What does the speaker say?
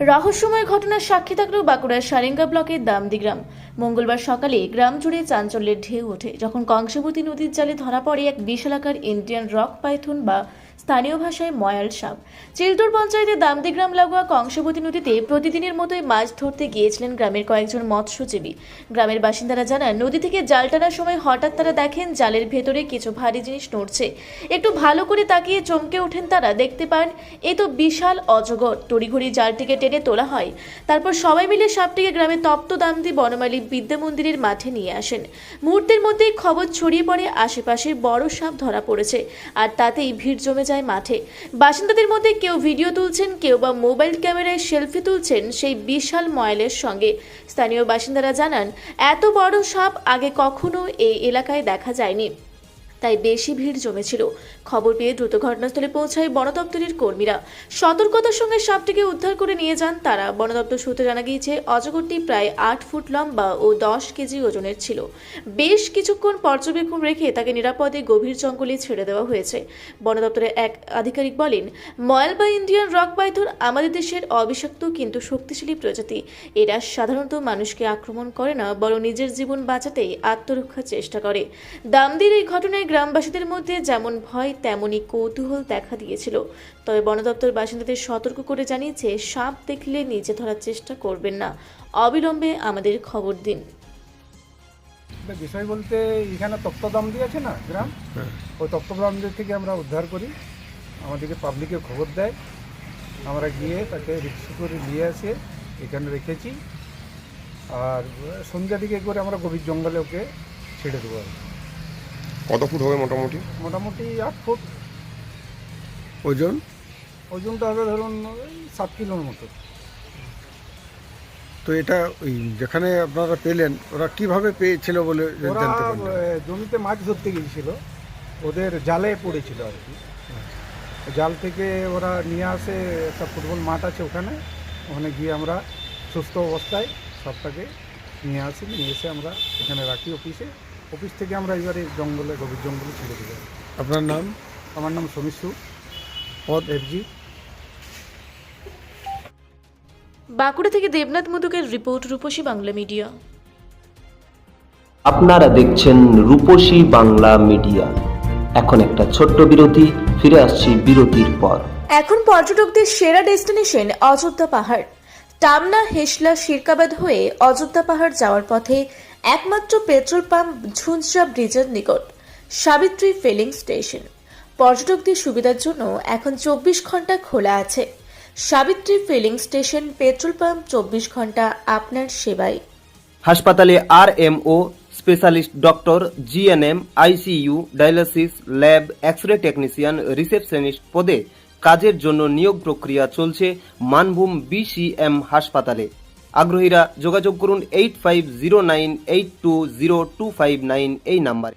রহস্যময় ঘটনার সাক্ষী থাকলেও বাঁকুড়ার সারেঙ্গা ব্লকের দামদি গ্রাম মঙ্গলবার সকালে গ্রাম জুড়ে চাঞ্চল্যের ঢেউ ওঠে, যখন কংসাবতী নদীর জালে ধরা পড়ে এক বিশালাকার ইন্ডিয়ান রক পাইথন বা স্থানীয় ভাষায় ময়াল সাপ। চিলটুর পঞ্চায়েতের দামদি গ্রাম লাগোয়া কংসাবতী নদীতে প্রতিদিনের মতোই মাছ ধরতে গিয়েছিলেন গ্রামের কয়েকজন মৎস্যজীবী। গ্রামের বাসিন্দারা জানান, নদী থেকে জাল টানার সময় হঠাৎ তারা দেখেন জালের ভেতরে কিছু ভারী জিনিস নড়ছে। একটু ভালো করে তাকিয়ে চমকে ওঠেন তারা, দেখতে পান, এ তো বিশাল অজগর। তড়িঘড়ি জালটিকে টেনে তোলা হয়। তারপর সবাই মিলে সাপটিকে গ্রামের তপ্ত দামদি বনমালী বিদ্যা মন্দিরের মাঠে নিয়ে আসেন। মুহূর্তের মধ্যেই খবর ছড়িয়ে পড়ে, আশেপাশে বড় সাপ ধরা পড়েছে। আর তাতেই ভিড় জমে যায় মাঠে। বাসিন্দাদের মধ্যে কেউ ভিডিও তুলছেন, কেউ বা মোবাইল ক্যামেরায় সেলফি তুলছেন সেই বিশাল ময়লের সঙ্গে। স্থানীয় বাসিন্দারা জানান, এত বড় সাপ আগে কখনো এই এলাকায় দেখা যায়নি। তাই বেশি ভিড় জমেছিল। খবর পেয়ে দ্রুত ঘটনাস্থলে পৌঁছায় বন দপ্তরের কর্মীরা। সতর্কতার সঙ্গে সাপটিকে উদ্ধার করে নিয়ে যান তারা। বন দপ্তর সূত্রে জানা গিয়েছে, অজগরটি প্রায় আট ফুট লম্বা ও দশ কেজি ওজনের ছিল। বেশ কিছুক্ষণ পর্যবেক্ষণ রেখে তাকে নিরাপদে গভীর জঙ্গলে ছেড়ে দেওয়া হয়েছে। বন দপ্তরের এক আধিকারিক বলেন, ময়াল বা ইন্ডিয়ান রক পাইথন আমাদের দেশের অবিষাক্ত কিন্তু শক্তিশালী প্রজাতি। এরা সাধারণত মানুষকে আক্রমণ করে না, বরং নিজের জীবন বাঁচাতেই আত্মরক্ষার চেষ্টা করে। দামদির এই ঘটনায় গ্রামবাসীদের মধ্যে যেমন ভয় তেমনই কৌতূহল দেখা দিয়েছিল। তবে বন দপ্তর বাসিন্দাদের সতর্ক করে জানিয়েছে সাপ দেখলে নিচে ধরার চেষ্টা করবেন না। অবিলম্বে আমাদের খবর দিন। বিষয় বলতে এখানে তপ্তদাম দিয়ে আছে না গ্রাম? ওই তপ্তদাম দিয়ে থেকে আমরা উদ্ধার করি। আমাদেরকে পাবলিকে খবর দেয়। আমরা গিয়ে তাকে রিক্সা করে নিয়ে আসে এখানে রেখেছি। আর সন্ধ্যা দিকে করে আমরা গভীর জঙ্গলে ওকে ছেড়ে দেবো আর কি। কত ফুট হবে মোটামুটি? মোটামুটি আট ফুট। ওজন? ওজনটা হবে ধরুন ওই সাত কিলোর মতো। তো এটা ওই যেখানে আপনারা পেলেন ওরা কীভাবে পেয়েছিল বলে ওরা জানতে পারলেন আহ, জমিতে মাছ ধরতে গিয়েছিল। ওদের জালে পড়েছিল আর কি। জাল থেকে ওরা নিয়ে আসে একটা ফুটবল মাঠ আছে ওখানে। ওখানে গিয়ে আমরা সুস্থ অবস্থায় সবটাকে নিয়ে আসি নিয়ে এসে আমরা এখানে রাখি অফিসে অফিস থেকে আমরা এবারে জঙ্গলে গভীর জঙ্গলে ছেড়ে দেবো আপনার নাম? আমার নাম সমীশু পদ? এফজি। বাঁকুড়া থেকে দেবনাথ মধুকের রিপোর্ট রূপসী বাংলা মিডিয়া। আপনারা দেখছেন রূপসী বাংলা মিডিয়া। এখন একটা ছোট্ট বিরতি ফিরে আসছি বিরতির পর। এখন পর্যটকদের সেরা ডেস্টিনেশন অযোধ্যা পাহাড়। টামনা হেসলা শিরকাবাদ হয়ে অযোধ্যা পাহাড় যাওয়ার পথে একমাত্র পেট্রোল পাম্প ঝুঞ্ঝরা ব্রিজের নিকট, সাবিত্রী ফিলিং স্টেশন। পর্যটকদের সুবিধার জন্য এখন চব্বিশ ঘণ্টা খোলা আছে। Savitri filling station petrol pump চব্বিশ ঘণ্টা আপনার সেবায়। হাসপাতালে R M O specialist doctor, GNM, ICU, dialysis, lab X ray technician receptionist পদে কাজের জন্য নিয়োগ প্রক্রিয়া চলছে মানভূম বিসিএম হাসপাতালে। আগ্রহীরা যোগাযোগ করুন eight five zero nine eight two zero two five nine এই নাম্বারে।